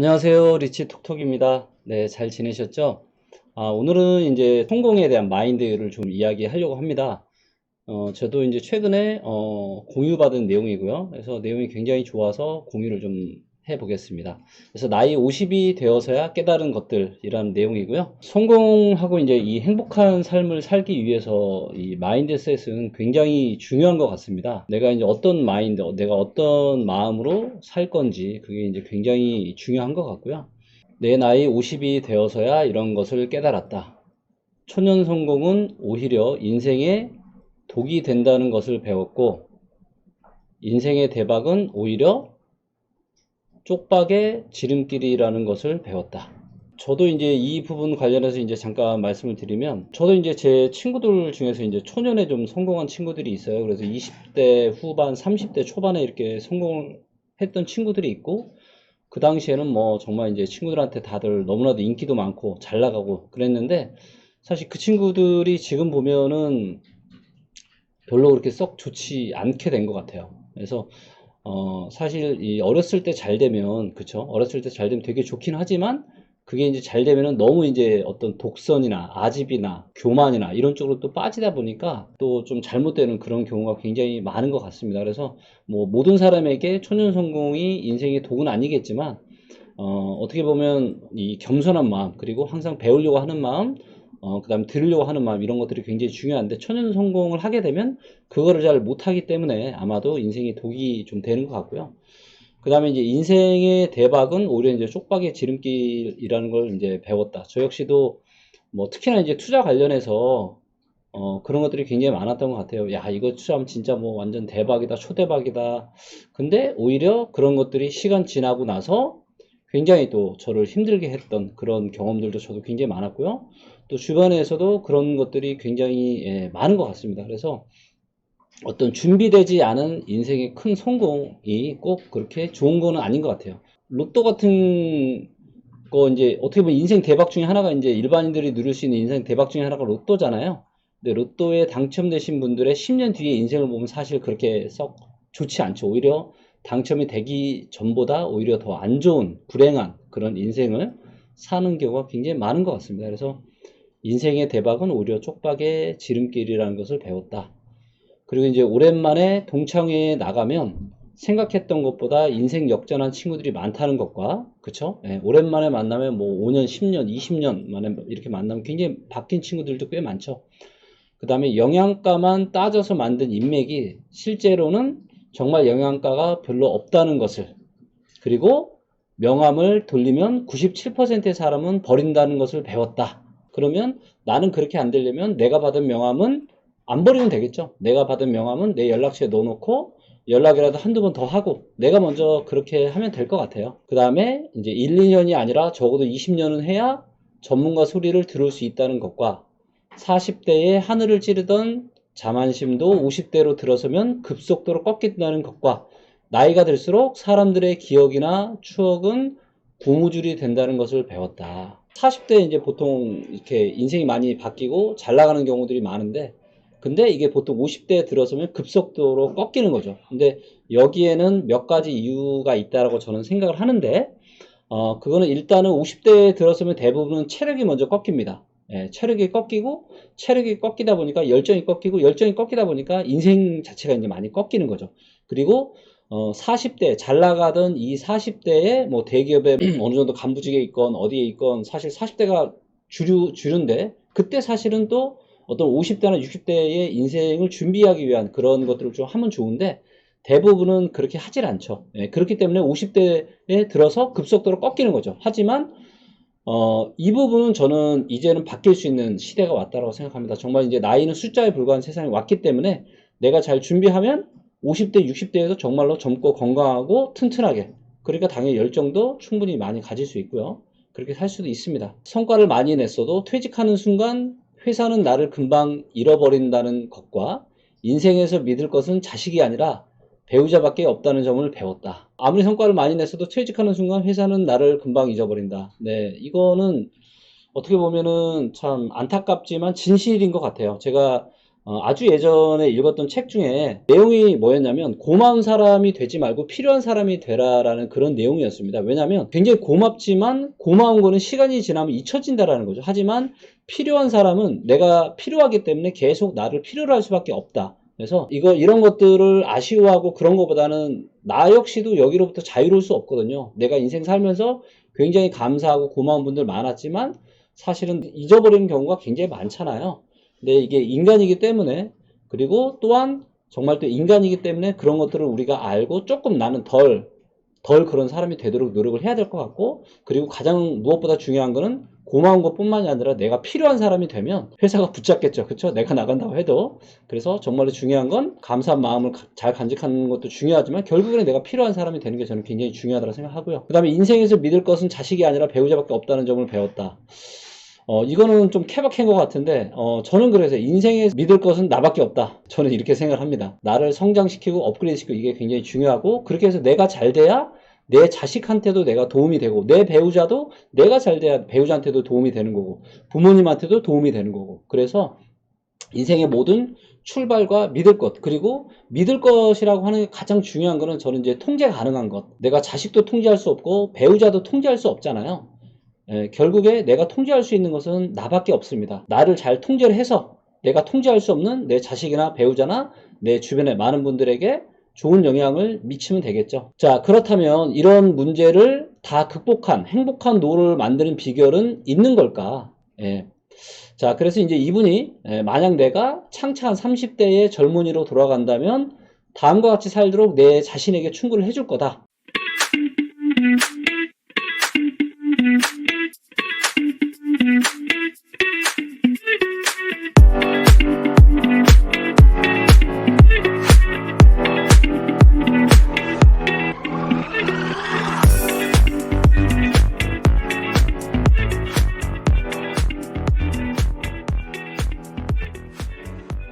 안녕하세요. 리치 톡톡입니다. 네, 잘 지내셨죠? 아, 오늘은 이제 성공에 대한 마인드를 좀 이야기 하려고 합니다. 어, 저도 이제 최근에 어, 공유받은 내용이고요. 그래서 내용이 굉장히 좋아서 공유를 좀 해보겠습니다. 그래서 나이 50이 되어서야 깨달은 것들이라는 내용이고요. 성공하고 이제 이 행복한 삶을 살기 위해서 이 마인드셋은 굉장히 중요한 것 같습니다. 내가 이제 어떤 마인드, 내가 어떤 마음으로 살 건지 그게 이제 굉장히 중요한 것 같고요. 내 나이 50이 되어서야 이런 것을 깨달았다. 초년 성공은 오히려 인생의 독이 된다는 것을 배웠고, 인생의 대박은 오히려 쪽박의 지름길이라는 것을 배웠다. 저도 이제 이 부분 관련해서 이제 잠깐 말씀을 드리면, 저도 이제 제 친구들 중에서 이제 초년에 좀 성공한 친구들이 있어요. 그래서 20대 후반, 30대 초반에 이렇게 성공했던 친구들이 있고, 그 당시에는 뭐 정말 이제 친구들한테 다들 너무나도 인기도 많고 잘 나가고 그랬는데, 사실 그 친구들이 지금 보면은 별로 그렇게 썩 좋지 않게 된 것 같아요. 그래서 어, 사실 이 어렸을 때 잘 되면 그쵸? 어렸을 때 잘 되면 되게 좋긴 하지만 그게 이제 잘 되면은 너무 이제 어떤 독선이나 아집이나 교만이나 이런 쪽으로 또 빠지다 보니까 또 좀 잘못되는 그런 경우가 굉장히 많은 것 같습니다. 그래서 뭐 모든 사람에게 초년 성공이 인생의 독은 아니겠지만 어, 어떻게 보면 이 겸손한 마음 그리고 항상 배우려고 하는 마음 어, 그 다음에 들으려고 하는 마음, 이런 것들이 굉장히 중요한데, 초년 성공을 하게 되면, 그거를 잘 못하기 때문에 아마도 인생이 독이 좀 되는 것 같고요. 그 다음에 이제 인생의 대박은 오히려 이제 쪽박의 지름길이라는 걸 이제 배웠다. 저 역시도 뭐 특히나 이제 투자 관련해서 어, 그런 것들이 굉장히 많았던 것 같아요. 야, 이거 투자하면 진짜 뭐 완전 대박이다, 초대박이다. 근데 오히려 그런 것들이 시간 지나고 나서 굉장히 또 저를 힘들게 했던 그런 경험들도 저도 굉장히 많았고요. 또 주변에서도 그런 것들이 굉장히 예, 많은 것 같습니다. 그래서 어떤 준비되지 않은 인생의 큰 성공이 꼭 그렇게 좋은 거는 아닌 것 같아요. 로또 같은 거 이제 어떻게 보면 인생 대박 중에 하나가 이제 일반인들이 누릴 수 있는 인생 대박 중에 하나가 로또잖아요. 근데 로또에 당첨되신 분들의 10년 뒤의 인생을 보면 사실 그렇게 썩 좋지 않죠. 오히려 당첨이 되기 전보다 오히려 더 안 좋은 불행한 그런 인생을 사는 경우가 굉장히 많은 것 같습니다. 그래서 인생의 대박은 오히려 쪽박의 지름길이라는 것을 배웠다. 그리고 이제 오랜만에 동창회에 나가면 생각했던 것보다 인생 역전한 친구들이 많다는 것과, 그쵸? 예, 오랜만에 만나면 뭐 5년, 10년, 20년 만에 이렇게 만나면 굉장히 바뀐 친구들도 꽤 많죠. 그 다음에 영양가만 따져서 만든 인맥이 실제로는 정말 영양가가 별로 없다는 것을, 그리고 명함을 돌리면 97%의 사람은 버린다는 것을 배웠다. 그러면 나는 그렇게 안 되려면 내가 받은 명함은 안 버리면 되겠죠. 내가 받은 명함은 내 연락처에 넣어놓고 연락이라도 한두 번 더 하고 내가 먼저 그렇게 하면 될 것 같아요. 그 다음에 이제 1, 2년이 아니라 적어도 20년은 해야 전문가 소리를 들을 수 있다는 것과 40대에 하늘을 찌르던 자만심도 50대로 들어서면 급속도로 꺾인다는 것과 나이가 들수록 사람들의 기억이나 추억은 고무줄이 된다는 것을 배웠다. 40대 이제 보통 이렇게 인생이 많이 바뀌고 잘 나가는 경우들이 많은데 근데 이게 보통 50대에 들어서면 급속도로 꺾이는 거죠. 근데 여기에는 몇 가지 이유가 있다라고 저는 생각을 하는데 어 그거는 일단은 50대에 들어서면 대부분은 체력이 먼저 꺾입니다. 예, 체력이 꺾이고 체력이 꺾이다 보니까 열정이 꺾이고 열정이 꺾이다 보니까 인생 자체가 이제 많이 꺾이는 거죠. 그리고 어, 40대, 잘 나가던 이 40대에 뭐 대기업에 어느 정도 간부직에 있건 어디에 있건 사실 40대가 주류, 주류인데 그때 사실은 또 어떤 50대나 60대의 인생을 준비하기 위한 그런 것들을 좀 하면 좋은데 대부분은 그렇게 하질 않죠. 예, 그렇기 때문에 50대에 들어서 급속도로 꺾이는 거죠. 하지만 어, 이 부분은 저는 이제는 바뀔 수 있는 시대가 왔다고 생각합니다. 정말 이제 나이는 숫자에 불과한 세상이 왔기 때문에 내가 잘 준비하면 50대, 60대에도 정말로 젊고 건강하고 튼튼하게 그러니까 당연히 열정도 충분히 많이 가질 수 있고요. 그렇게 살 수도 있습니다. 성과를 많이 냈어도 퇴직하는 순간 회사는 나를 금방 잃어버린다는 것과 인생에서 믿을 것은 자식이 아니라 배우자밖에 없다는 점을 배웠다. 아무리 성과를 많이 냈어도 퇴직하는 순간 회사는 나를 금방 잊어버린다. 네, 이거는 어떻게 보면은 참 안타깝지만 진실인 것 같아요. 제가 어, 아주 예전에 읽었던 책 중에 내용이 뭐였냐면 고마운 사람이 되지 말고 필요한 사람이 되라라는 그런 내용이었습니다. 왜냐하면 굉장히 고맙지만 고마운 거는 시간이 지나면 잊혀진다라는 거죠. 하지만 필요한 사람은 내가 필요하기 때문에 계속 나를 필요로 할 수밖에 없다. 그래서 이거 이런 것들을 아쉬워하고 그런 것보다는 나 역시도 여기로부터 자유로울 수 없거든요. 내가 인생 살면서 굉장히 감사하고 고마운 분들 많았지만 사실은 잊어버리는 경우가 굉장히 많잖아요. 근데 이게 인간이기 때문에 그리고 또한 정말 또 인간이기 때문에 그런 것들을 우리가 알고 조금 나는 덜, 덜 그런 사람이 되도록 노력을 해야 될 것 같고 그리고 가장 무엇보다 중요한 거는 고마운 것 뿐만이 아니라 내가 필요한 사람이 되면 회사가 붙잡겠죠. 그쵸? 내가 나간다고 해도. 그래서 정말로 중요한 건 감사한 마음을 가- 잘 간직하는 것도 중요하지만 결국에는 내가 필요한 사람이 되는 게 저는 굉장히 중요하다고 생각하고요. 그 다음에 인생에서 믿을 것은 자식이 아니라 배우자밖에 없다는 점을 배웠다. 어, 이거는 좀 케바케인 것 같은데, 어, 저는 그래서 인생에 믿을 것은 나밖에 없다. 저는 이렇게 생각을 합니다. 나를 성장시키고 업그레이드 시키고 이게 굉장히 중요하고, 그렇게 해서 내가 잘 돼야 내 자식한테도 내가 도움이 되고, 내 배우자도 내가 잘 돼야 배우자한테도 도움이 되는 거고, 부모님한테도 도움이 되는 거고. 그래서 인생의 모든 출발과 믿을 것, 그리고 믿을 것이라고 하는 게 가장 중요한 거는 저는 이제 통제 가능한 것. 내가 자식도 통제할 수 없고, 배우자도 통제할 수 없잖아요. 예, 결국에 내가 통제할 수 있는 것은 나밖에 없습니다. 나를 잘 통제를 해서 내가 통제할 수 없는 내 자식이나 배우자나 내 주변의 많은 분들에게 좋은 영향을 미치면 되겠죠. 자, 그렇다면 이런 문제를 다 극복한 행복한 노를 만드는 비결은 있는 걸까? 예. 자, 그래서 이제 이분이 예, 만약 내가 창차한 30대의 젊은이로 돌아간다면 다음과 같이 살도록 내 자신에게 충고를 해줄 거다.